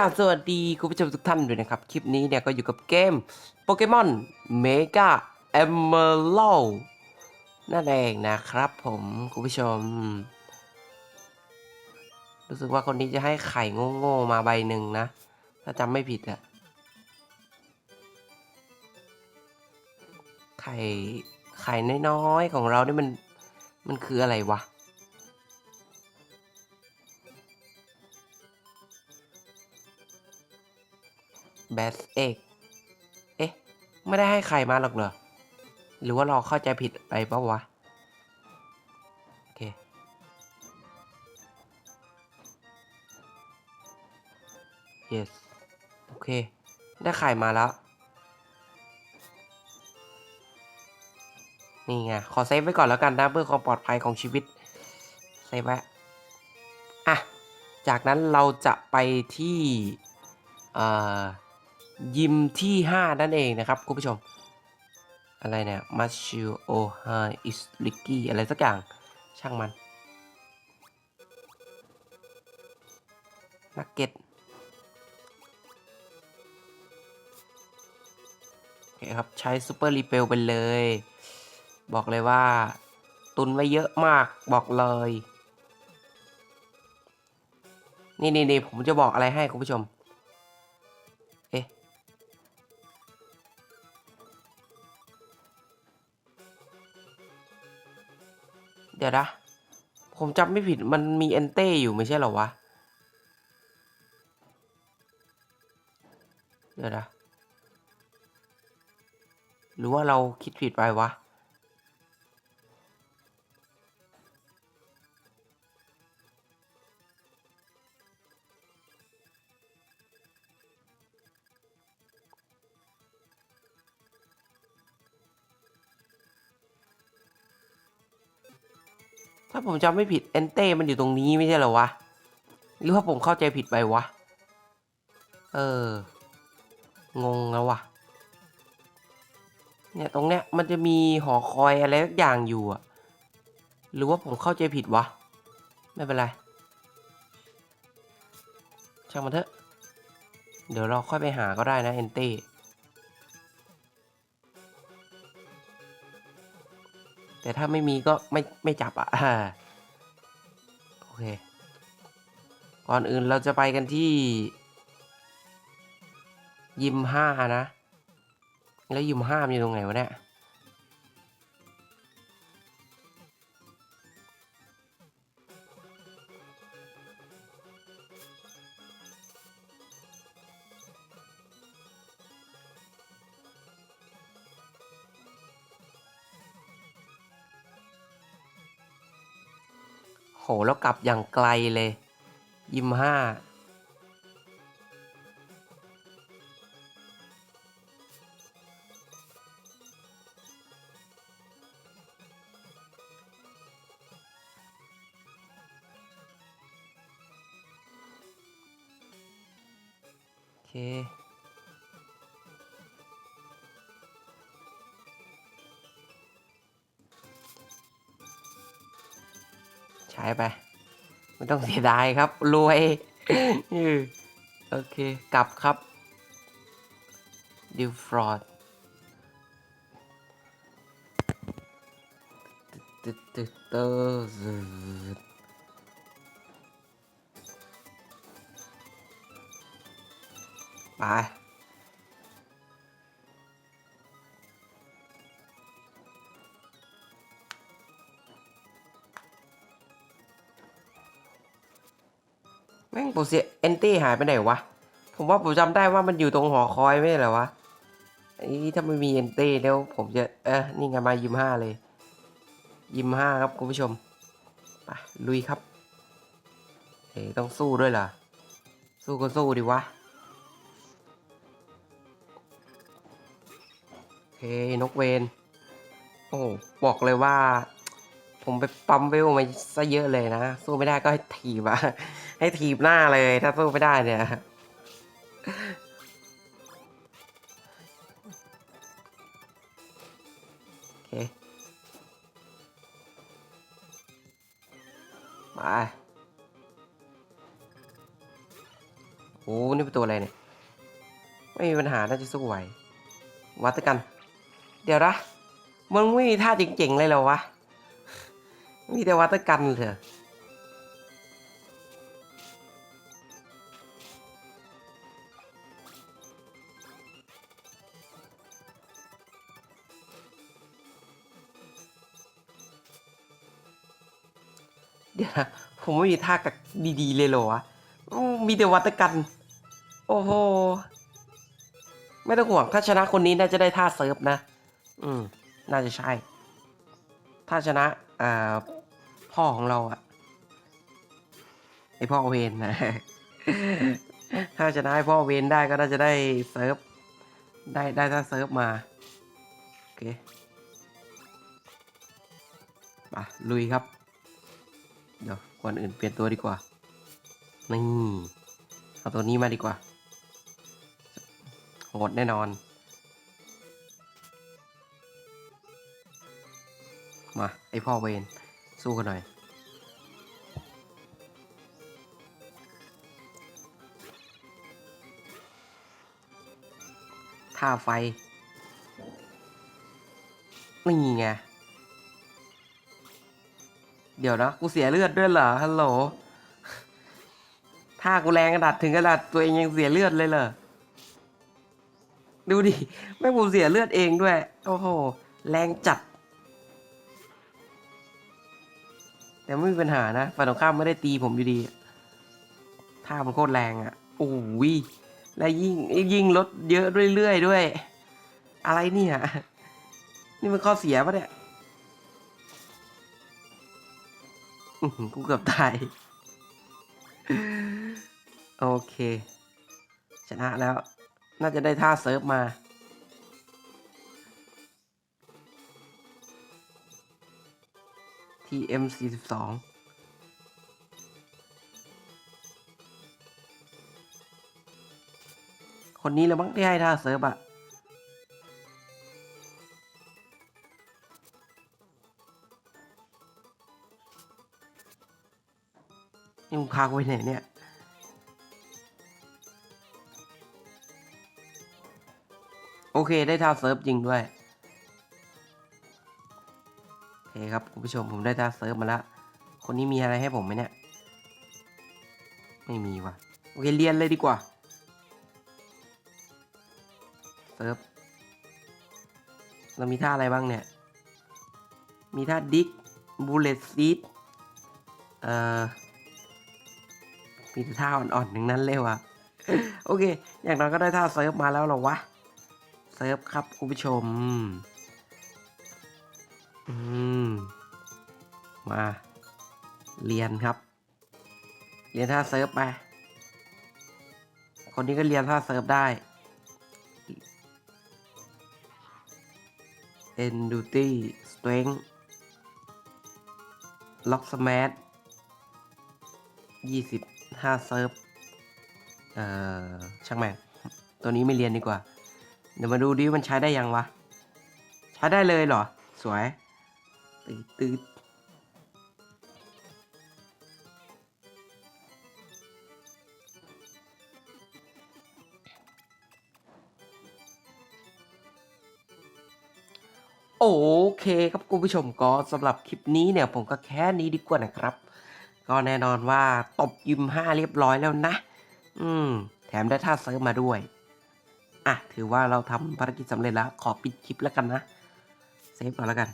ราบสวัสดีคุณผู้ชมทุกท่านด้วยนะครับ คลิปนี้เนี่ยก็อยู่กับเกมโปเกมอนเมกาเอมเมอรัลนั่นเองนะครับผมคุณผู้ชม รู้สึกว่าคนนี้จะให้ไข่โง่ๆมาใบหนึ่งนะ ถ้าจำไม่ผิดอะไข่ไข่น้อยๆของเรานี่มันมันคืออะไรวะ แบสเอกเอ๊ะ ไม่ได้ให้ใครมาหรอกเหรอ หรือว่าเราเข้าใจผิดไปปะวะ โอเค yes โอเค ได้ไข่มาแล้ว นี่ไง ขอเซฟไว้ก่อนแล้วกันนะ เพื่อความปลอดภัยของชีวิต เซฟไว้ อะ จากนั้นเราจะไปที่ เอ่อ ยิมที่ 5 นั่นเองนะครับคุณผู้ชม อะไรเนี่ยมัชชิโอฮาอิสลิกี้อะไรสักอย่างช่างมันนักเก็ตโอเคครับ ใช้ซูเปอร์รีเปลไปเลย บอกเลยว่า ตุนไว้เยอะมากบอกเลย นี่นี่นี่ผมจะบอกอะไรให้คุณผู้ชม เดี๋ยวนะ ผมจำไม่ผิดมันมีเอนเต้อยู่ไม่ใช่เหรอวะ เดี๋ยวนะ หรือว่าเราคิดผิดไปวะ ถ้าผมจำไม่ผิดเอนเต้มันอยู่ตรงนี้ไม่ใช่เหรอวะ หรือว่าผมเข้าใจผิดไปวะ เออ งงแล้ววะเนี่ยตรงเนี้ยมันจะมีหอคอยอะไรสักอย่างอยู่อะหรือว่าผมเข้าใจผิดวะ ไม่เป็นไร ช่างมันเถอะ เดี๋ยวเราค่อยไปหาก็ได้นะเอนเต้ แต่ถ้าไม่มีก็ไม่ไม่จับอะอ่าโอเค ก่อนอื่นเราจะไปกันที่ ยิมห้านะ แล้วยิมห้ามอยู่ตรงไหนวะเนี่ย โหแล้วกลับอย่างไกลเลย ยิมห้าโอเค ใช้ไป ไม่ต้องเสียดายครับ รวยโอเค กลับครับดิวฟรอดตึ๊ดตึ๊ดตึ๊ดตึ๊ดไป แม่งโปรเซียเอนตี้หายไปไหนวะ ผมว่าผมจำได้ว่ามันอยู่ตรงหอคอยไม่ใช่เหรอวะไอ้ถ้าไม่มีเอนตี้แล้วผมจะ เออนี่ไงมายิมห้าเลย ยิมห้าครับคุณผู้ชม ไปลุยครับเอ้ต้องสู้ด้วยล่ะสู้ก็สู้ดิวะโอเคนกเวนโอ้บอกเลยว่า ผมไปปั๊มเวลมาซะเยอะเลยนะ สู้ไม่ได้ก็ให้ถีบอะให้ถีบหน้าเลย ถ้าสู้ไม่ได้เนี่ยโอเคไปโอ้นี่เป็นตัวอะไรเนี่ย ไม่มีปัญหา น่าจะสู้ไหว วัดกัน เดี๋ยวนะ มันไม่มีท่าเจ๋งๆเลยเหรอวะ มีแต่วัดกันเถอะเดี๋ยวนะผมไม่มีท่ากักดีๆ เลยเหรอวะอู้มีแต่วัตกัน โอ้โห ไม่ต้องห่วง ถ้าชนะคนนี้น่าจะได้ท่าเซิร์ฟนะ อืม น่าจะใช่ ถ้าชนะอ่า พ่อของเราอะไอพ่อเวนนะถ้าชนะไอพ่อเวนได้ก็น่าจะได้เซิร์ฟได้ได้ท่าเซิร์ฟมา โอเคมาลุยครับ เดี๋ยวก่อนอื่นเปลี่ยนตัวดีกว่า นี่เอาตัวนี้มาดีกว่า โหดแน่นอน มา ไอพ่อเวน สู้กันหน่อยท่าไฟนี่ไง เดี๋ยวนะ กูเสียเลือดด้วยเหรอ ฮัลโหล ถ้ากูแรงกระดัดถึงกระดัดตัวเองยังเสียเลือดเลยเหรอ ดูดิ แม่งกูเสียเลือดเองด้วย โอ้โห แรงจัด แต่ไม่มีปัญหานะฝ่ายตรงข้ามไม่ได้ตีผมอยู่ดีท่ามันโคตรแรงอะ่ะโอ้ยและยิ่งยิ่งลดเยอะเรื่อยๆด้วย อะไรเนี่ยนี่มันข้อเสียปะเนี่ยกูเกือบตาย โอเค ชนะแล้ว น่าจะได้ท่าเซิร์ฟมา TM 42 คนนี้แหละมั้งที่ให้ท่าเซิร์ฟอะนี่มึงพากูไปไหนเนี่ยโอเคได้ท่าเซิร์ฟจริงด้วย คครับคุณผู้ชมผมได้ท่าเซิร์ฟมาแล้วคนนี้มีอะไรให้ผมไหมเนี่ย ไม่มีว่ะ โอเคเรียนเลยดีกว่า เซิร์ฟ เรามีท่าอะไรบ้างเนี่ย มีท่าดิกบูเลตซีดเอ่อ มีแต่ท่าอ่อนๆหนึ่งนั้นเลยว่ะ โอเค อย่างน้อยก็ได้ท่าเซิร์ฟมาแล้วหรอวะ เซิร์ฟครับคุณผู้ชม อืม มา เรียนครับ เรียนท่าเซิร์ฟไป คนนี้ก็เรียนท่าเซิร์ฟได้ Endurity Strength Lock Smash ยี่สิบห้าเซิร์ฟ เอ่อ ช่างแม่ง ตัวนี้ไม่เรียนดีกว่า เดี๋ยวมาดูดิมันใช้ได้ยังวะ ใช้ได้เลยเหรอ สวย ตืดตืดโอเคครับคุณผู้ชมก็สำหรับคลิปนี้เนี่ยผมก็แค่นี้ดีกว่านะครับ ก็แน่นอนว่าตบยิมห้าเรียบร้อยแล้วนะ อืม แถมได้ท่าเซิร์ฟมาด้วย อะ ถือว่าเราทำภารกิจสำเร็จแล้ว ขอปิดคลิปแล้วกันนะ เซฟก่อนแล้วกัน